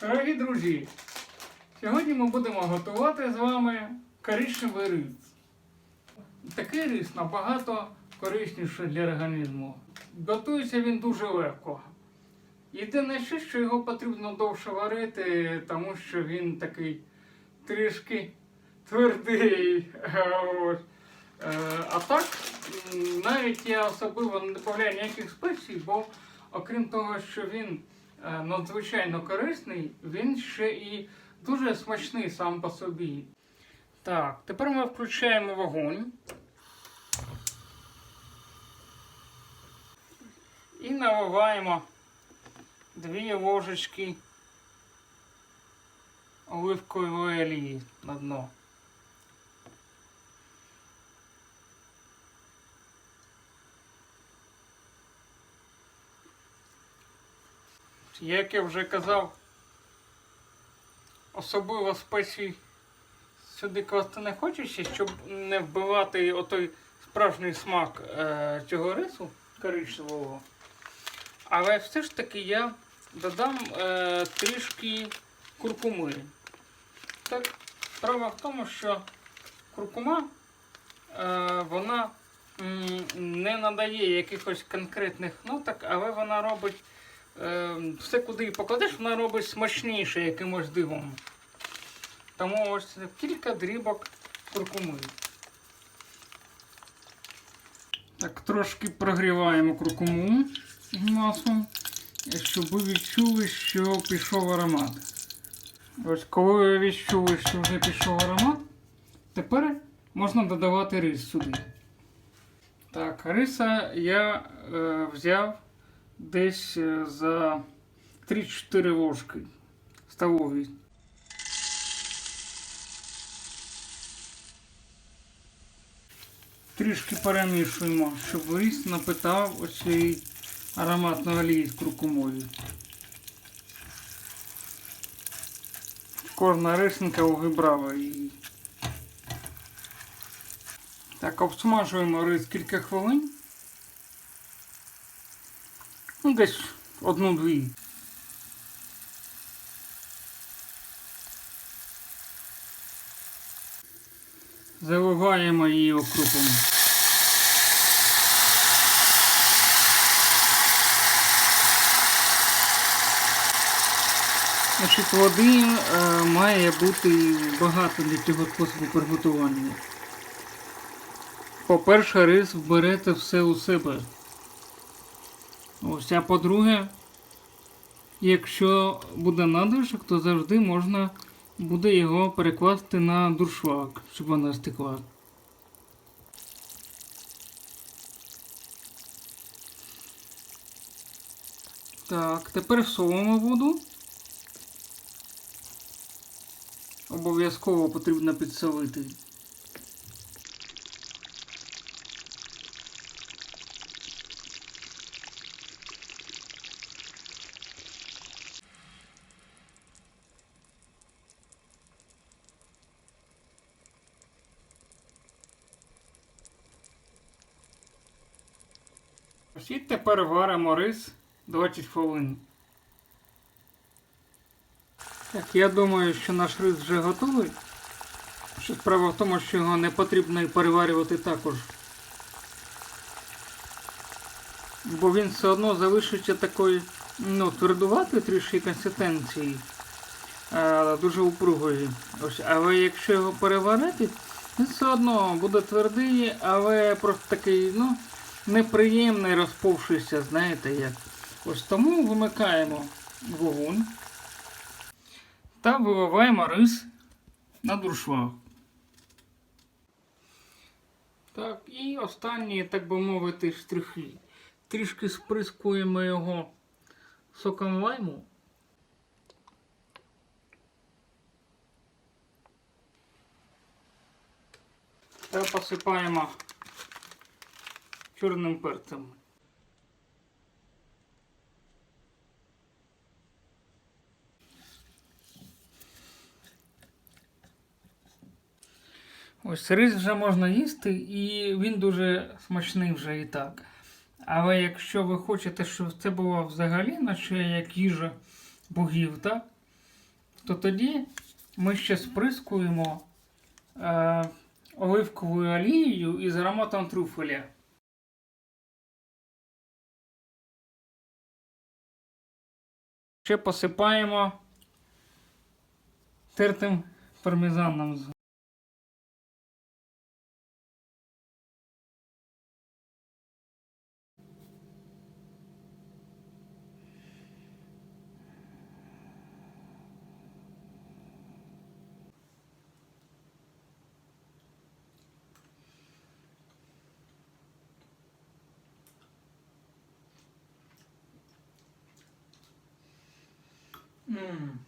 Дорогі друзі, сьогодні ми будемо готувати з вами коричневий рис. Такий рис набагато корисніший для організму. Готується він дуже легко. Єдине що його потрібно довше варити, тому що він такий трішки твердий. Е, А так, навіть я особливо не додаю ніяких спецій, бо окрім того, що він надзвичайно корисний, він ще і дуже смачний сам по собі. Так, тепер ми включаємо вогонь. І наливаємо дві ложечки оливкової олії на дно. Як я вже казав, особливо спецій сюди класти не хочеться, щоб не вбивати отой справжній смак е, цього рису коричневого. Але все ж таки я додам е, трішки куркуми. Так, справа в тому, що куркума е, вона не надає якихось конкретних ноток, але вона робить все, куди покладеш, вона робить смачніше якимось дивом. Тому ось кілька дрібок куркуми. Так, трошки прогріваємо куркуму маслом, щоб ви відчули, що пішов аромат. Ось коли ви відчули, що вже пішов аромат, тепер можна додавати рис сюди. Так, риса я е, взяв десь е, за 3-4 ложки столові. Трішки перемішуємо, щоб рис напитав оцей ароматної олії з куркумою. Кожна рисинка вибрала її. Так, обсмажуємо рис кілька хвилин. Ну, десь одну-дві. Заливаємо її окропом. Значить, води е, має бути багато для цього способу приготування. По-перше, рис вберете все у себе. Ось, а по-друге, якщо буде надлишок, то завжди можна буде його перекласти на дуршлаг, щоб вона стекла. Так, тепер солимо воду. Обов'язково потрібно підсолити. І тепер варимо рис 20 хвилин. Так, я думаю, що наш рис вже готовий. Що справа в тому, що його не потрібно переварювати також. Бо він все одно залишиться такої ну, твердуватої трішки консистенції. А, дуже упругої. Ось, але якщо його переварити, він все одно буде твердий, але просто такий, ну, неприємний, розповшийся, знаєте як. Ось тому вимикаємо вогонь та виливаємо рис на дуршлаг. Так, і останні, так би мовити, штрихи. Трішки сприскуємо його соком лайму. Та посипаємо чорним перцем. Ось рис вже можна їсти, і він дуже смачний вже і так. Але якщо ви хочете, щоб це було взагалі, наче як їжа богів, так? то тоді ми ще сприскуємо е, оливковою олією із ароматом трюфеля. Ще посипаємо тертим пармезаном. З- М.